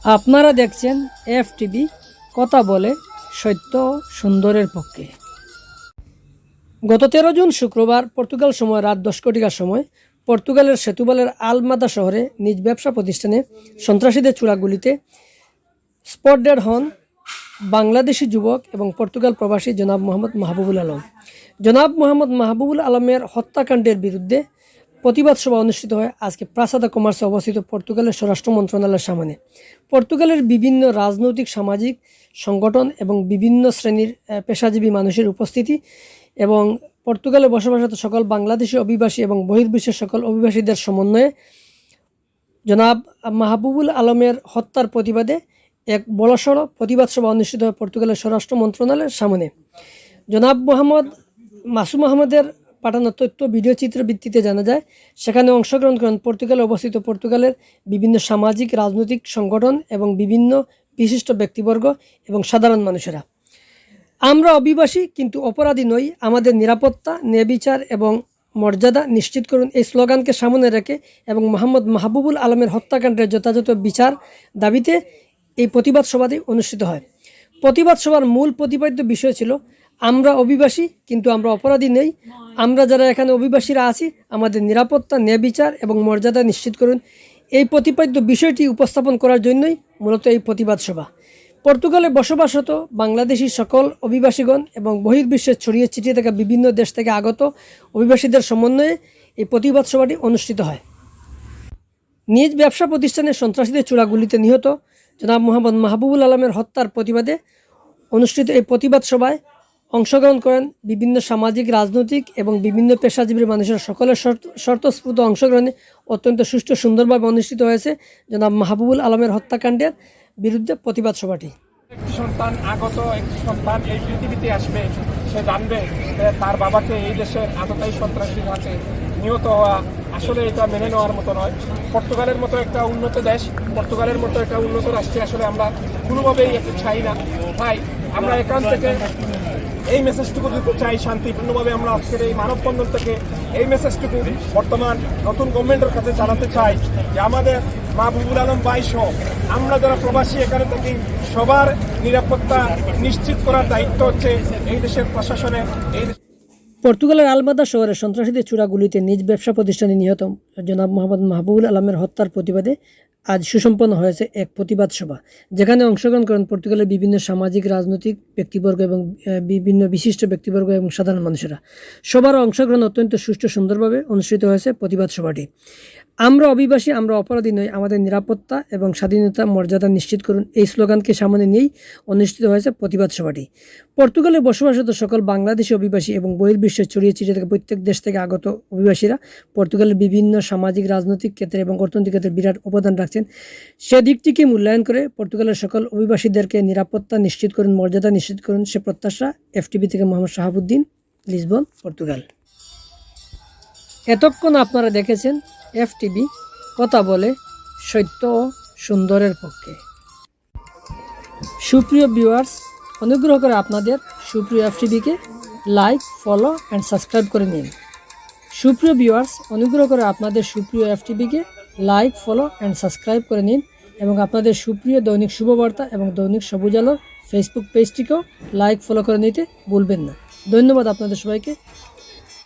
আপনারা দেখছেন F TV কথা বলে সত্য সুন্দরের পক্ষে। গত তেরো জুন শুক্রবার পর্তুগাল সময় রাত দশ কোটিকার সময় পর্তুগালের সেতুবালের আলমাদা শহরে নিজ ব্যবসা প্রতিষ্ঠানে সন্ত্রাসীদের চূড়াগুলিতে স্পটডেড হন বাংলাদেশি যুবক এবং পর্তুগাল প্রবাসী জনাব মোহাম্মদ মাহবুবুল আলম। জনাব মোহাম্মদ মাহবুবুল আলমের হত্যাকাণ্ডের বিরুদ্ধে প্রতিবাদ সভা অনুষ্ঠিত হয় আজকে প্রাসাদা কমার্সে অবস্থিত পর্তুগালের স্বরাষ্ট্র মন্ত্রণালয়ের সামনে। পর্তুগালের বিভিন্ন রাজনৈতিক, সামাজিক সংগঠন এবং বিভিন্ন শ্রেণির পেশাজীবী মানুষের উপস্থিতি এবং পর্তুগালে বসবাসরত সকল বাংলাদেশি অভিবাসী এবং বহির্বিশ্বের সকল অভিবাসীদের সমন্বয়ে জনাব মাহবুবুল আলমের হত্যার প্রতিবাদে এক বড়সড় প্রতিবাদ সভা অনুষ্ঠিত হয় পর্তুগালের স্বরাষ্ট্র মন্ত্রণালয়ের সামনে। জনাব মোহাম্মদ মাসুম আহমদের পাঠানো তথ্য ভিডিও চিত্র ভিত্তিতে জানা যায়, সেখানে অংশগ্রহণ করেন পর্তুগালে অবস্থিত পর্তুগালের বিভিন্ন সামাজিক, রাজনৈতিক সংগঠন এবং বিভিন্ন বিশিষ্ট ব্যক্তিবর্গ এবং সাধারণ মানুষেরা। আমরা অভিবাসী কিন্তু অপরাধী নই, আমাদের নিরাপত্তা, ন্যায়বিচার এবং মর্যাদা নিশ্চিত করুন এই স্লোগানকে সামনে রেখে এবং মোহাম্মদ মাহবুবুল আলমের হত্যাকাণ্ডের যথাযথ বিচার দাবিতে এই প্রতিবাদ সভাটি অনুষ্ঠিত হয়। প্রতিবাদ সভার মূল প্রতিপাদ্য বিষয় ছিল আমরা অভিবাসী, কিন্তু আমরা অপরাধী নেই। আমরা যারা এখানে অভিবাসীরা আছি, আমাদের নিরাপত্তা ন্যায়বিচার এবং মর্যাদা নিশ্চিত করুন। এই প্রতিপাদ্য বিষয়টি উপস্থাপন করার জন্যই মূলত এই প্রতিবাদ সভা। পর্তুগালে বসবাসরত বাংলাদেশি সকল অভিবাসীগণ এবং বহির্বিশ্বে ছড়িয়ে ছিটিয়ে থাকা বিভিন্ন দেশ থেকে আগত অভিবাসীদের সমন্বয়ে এই প্রতিবাদ সভাটি অনুষ্ঠিত হয়। নিজ ব্যবসা প্রতিষ্ঠানে সন্ত্রাসীদের চূড়াগুলিতে নিহত জনাব মোহাম্মদ মাহবুবুল আলমের হত্যার প্রতিবাদে অনুষ্ঠিত এই প্রতিবাদ সভায় অংশগ্রহণ করেন বিভিন্ন সামাজিক, রাজনৈতিক এবং বিভিন্ন পেশাজীবীর মানুষের। সকলের শর্ত- স্বতঃস্ফূর্ত অংশগ্রহণে অত্যন্ত সুষ্ঠু, সুন্দরভাবে অনুষ্ঠিত হয়েছে জনাব মাহবুবুল আলমের হত্যাকাণ্ডের বিরুদ্ধে প্রতিবাদ সভাটি। একটি সন্তান আগত, একটি সন্তান এই পৃথিবীতে আসবে, সে জানবে তার বাবাকে এই দেশের আততায়ী সন্ত্রাসীর হাতে নিহত হওয়া আসলে এটা মেনে নেওয়ার মতো নয়। পর্তুগালের মতো একটা উন্নত দেশ, পর্তুগালের মতো একটা উন্নত রাষ্ট্রে আসলে আমরা কোনোভাবেই চাই না। তাই আমরা এখান থেকে এই মেসেজটুকু দিতে চাই শান্তিপূর্ণভাবে আমরা আজকের এই মানববন্ধন থেকে। এই মেসেজটুকু বর্তমান নতুন গভর্নমেন্টের কাছে জানাতে চাই যে আমাদের মাহবুবুল আলম সহ আমরা যারা প্রবাসী, এখানে থাকি সবার নিরাপত্তা নিশ্চিত করার দায়িত্ব হচ্ছে এই দেশের প্রশাসনের। এই পর্তুগালের আলমাদা শহরে সন্ত্রাসীদের চূড়াগুলিতে নিজ ব্যবসা প্রতিষ্ঠানে নিহত জনাব মোহাম্মদ মাহবুবুল আলমের হত্যার প্রতিবাদে আজ সুসম্পন্ন হয়েছে এক প্রতিবাদ সভা, যেখানে অংশগ্রহণ করেন পর্তুগালের বিভিন্ন সামাজিক, রাজনৈতিক ব্যক্তিবর্গ এবং বিভিন্ন বিশিষ্ট ব্যক্তিবর্গ এবং সাধারণ মানুষেরা। সবার অংশগ্রহণ অত্যন্ত সুষ্ঠু সুন্দরভাবে অনুষ্ঠিত হয়েছে প্রতিবাদ সভাটি। আমরা অভিবাসী, আমরা অপরাধী নই, আমাদের নিরাপত্তা এবং স্বাধীনতা মর্যাদা নিশ্চিত করুন এই স্লোগানকে সামনে নিয়েই অনুষ্ঠিত হয়েছে প্রতিবাদ সভাটি। পর্তুগালে বসবাসরত সকল বাংলাদেশি অভিবাসী এবং বহির্বিশ্বে ছড়িয়ে ছিটিয়ে থাকা প্রত্যেক দেশ থেকে আগত অভিবাসীরা পর্তুগালের বিভিন্ন সামাজিক, রাজনৈতিক ক্ষেত্রে এবং অর্থনৈতিক ক্ষেত্রে বিরাট অবদান রাখছেন সেদিকটিকে মূল্যায়ন করে পর্তুগালের সকল অভিবাসীদেরকে নিরাপত্তা নিশ্চিত করুন, মর্যাদা নিশ্চিত করুন, সে প্রত্যাশা এফটিভি থেকে মোহাম্মদ শাহাবুদ্দিন, লিসবন, পর্তুগাল। এতক্ষণ আপনারা দেখেছেন এফটিভি কথা বলে সত্য ও সুন্দরের পক্ষে। সুপ্রিয় ভিউয়ার্স, অনুগ্রহ করে আপনাদের সুপ্রিয় এফটিভিকে লাইক, ফলো, অ্যান্ড সাবস্ক্রাইব করে নিন। সুপ্রিয় ভিউয়ার্স, অনুগ্রহ করে আপনাদের সুপ্রিয় এফটিভিকে লাইক ফলো অ্যান্ড সাবস্ক্রাইব করে নিন এবং আপনাদের সুপ্রিয় দৈনিক শুভবার্তা এবং দৈনিক সবুজ আলোর ফেসবুক পেজটিকেও লাইক ফলো করে নিতে ভুলবেন না। ধন্যবাদ আপনাদের সবাইকে।